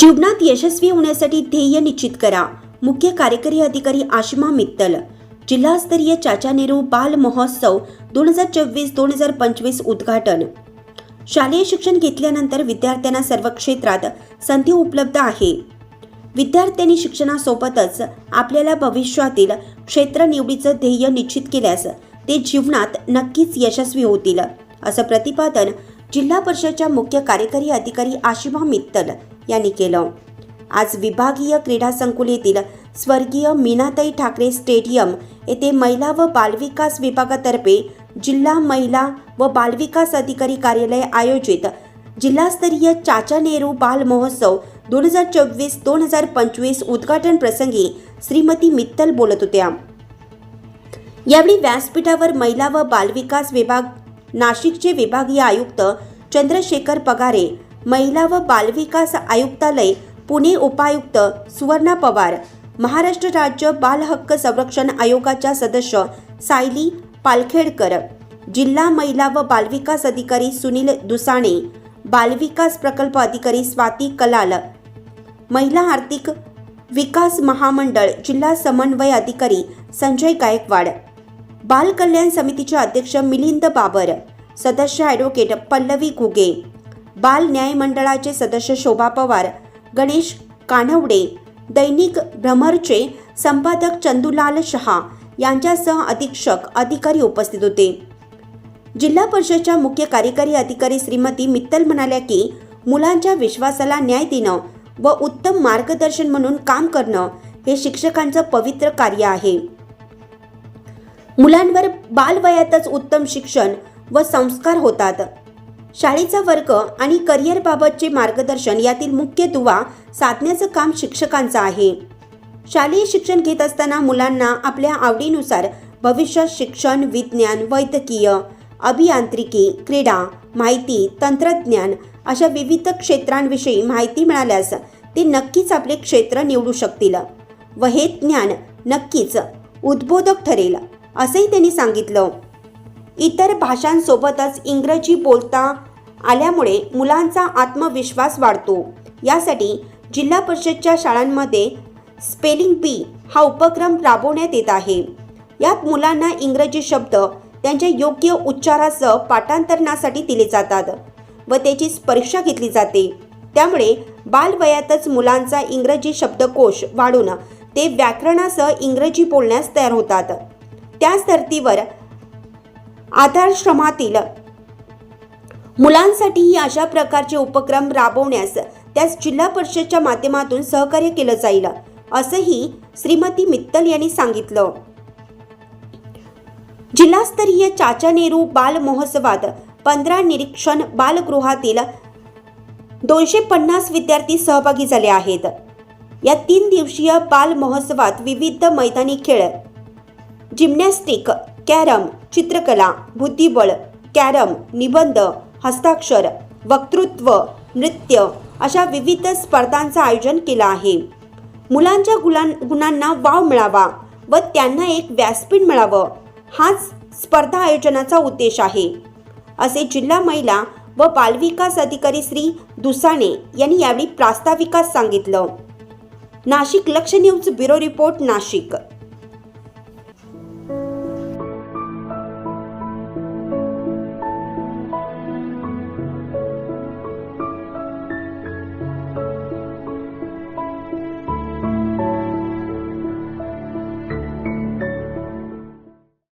जीवनात यशस्वी होण्यासाठी ध्येय निश्चित करा. मुख्य कार्यकारी अधिकारी आशिमा मित्तल. जिल्हास्तरीय चाचा नेहरू बाल महोत्सव दोन हजार चोवीस दोन हजार पंचवीस उद्घाटन. शालेय शिक्षण घेतल्यानंतर विद्यार्थ्यांना सर्व क्षेत्रात संधी उपलब्ध आहे. विद्यार्थ्यांनी शिक्षणासोबतच आपल्याला भविष्यातील क्षेत्र निवडीचं ध्येय निश्चित केल्यास ते जीवनात नक्कीच यशस्वी होतील असं प्रतिपादन जिल्हा परिषदच्या मुख्य कार्यकारी अधिकारी आशिमा मित्तल यांनी केलं. आज विभागीय क्रीडा संकुल येथील स्वर्गीय मीनाताई ठाकरे स्टेडियम येथे महिला व बालविकास विभागातर्फे जिल्हा महिला व बालविकास अधिकारी कार्यालय आयोजित जिल्हास्तरीय चाचा नेहरू बाल महोत्सव दोन हजार चोवीस दोन हजार पंचवीस उद्घाटन प्रसंगी श्रीमती मित्तल बोलत होत्या. यावेळी व्यासपीठावर महिला व बालविकास विभाग नाशिकचे विभागीय आयुक्त चंद्रशेखर पगारे महिला व बालविकास आयुक्तालय पुणे उपायुक्त सुवर्णा पवार महाराष्ट्र राज्य बाल हक्क संरक्षण आयोगाच्या सदस्य सायली पालखेडकर जिल्हा महिला व बालविकास अधिकारी सुनील दुसाणे बालविकास प्रकल्प अधिकारी स्वाती कलाल महिला आर्थिक विकास महामंडळ जिल्हा समन्वय अधिकारी संजय गायकवाड. बाल कल्याण समितीचे अध्यक्ष मिलिंद बाबर सदस्य ॲडव्होकेट पल्लवी घुगे बाल न्याय मंडळाचे सदस्य शोभा पवार गणेश कानवडे दैनिक भ्रमरचे संपादक चंदूलाल शहा यांच्यासह अधीक्षक अधिकारी उपस्थित होते. जिल्हा परिषदच्या मुख्य कार्यकारी अधिकारी श्रीमती मित्तल म्हणाल्या की मुलांच्या विश्वासाला न्याय देणं व उत्तम मार्गदर्शन म्हणून काम करणं हे शिक्षकांचं पवित्र कार्य आहे. मुलांवर बालवयातच उत्तम शिक्षण व संस्कार होतात. शाळेचा वर्ग आणि करिअरबाबतचे मार्गदर्शन यातील मुख्य दुवा साधण्याचं काम शिक्षकांचं आहे. शालेय शिक्षण घेत असताना मुलांना आपल्या आवडीनुसार भविष्यात शिक्षण विज्ञान वैद्यकीय अभियांत्रिकी क्रीडा माहिती तंत्रज्ञान अशा विविध क्षेत्रांविषयी माहिती मिळाल्यास ते नक्कीच आपले क्षेत्र निवडू शकतील व हे ज्ञान नक्कीच उद्बोधक ठरेल. असंही त्यांनी सांगितलं. इतर भाषांसोबतच इंग्रजी बोलता आल्यामुळे मुलांचा आत्मविश्वास वाढतो. यासाठी जिल्हा परिषदच्या शाळांमध्ये स्पेलिंग बी हा उपक्रम राबवण्यात येत आहे. यात मुलांना इंग्रजी शब्द त्यांच्या योग्य उच्चारासह पाठांतरणासाठी दिले जातात व त्याची परीक्षा घेतली जाते. त्यामुळे बालवयातच मुलांचा इंग्रजी शब्दकोश वाढून ते व्याकरणासह इंग्रजी बोलण्यास तयार होतात. त्याच धर्तीवर आधारश्रमातील मुलांसाठीही अशा प्रकारचे उपक्रम राबवण्यास त्यास जिल्हा परिषदच्या माध्यमातून सहकार्य केलं जाईल असंही श्रीमती मित्तल यांनी सांगितलं. जिल्हास्तरीय चाचा नेहरू बाल महोत्सवात पंधरा निरीक्षण बालगृहातील दोनशे पन्नास विद्यार्थी सहभागी झाले आहेत. या तीन दिवसीय बाल महोत्सवात विविध मैदानी खेळ जिम्नॅस्टिक कॅरम चित्रकला बुद्धिबळ कॅरम निबंध हस्ताक्षर वक्तृत्व नृत्य अशा विविध स्पर्धांचं आयोजन केलं आहे. मुलांच्या गुलां गुणांना वाव मिळावा व त्यांना एक व्यासपीठ मिळावं हाच स्पर्धा आयोजनाचा उद्देश आहे. असे जिल्हा महिला व बालविकास अधिकारी श्री दुसाणे यांनी यावेळी प्रास्ताविकास सांगितलं. नाशिक लक्ष न्यूज ब्युरो रिपोर्ट नाशिक.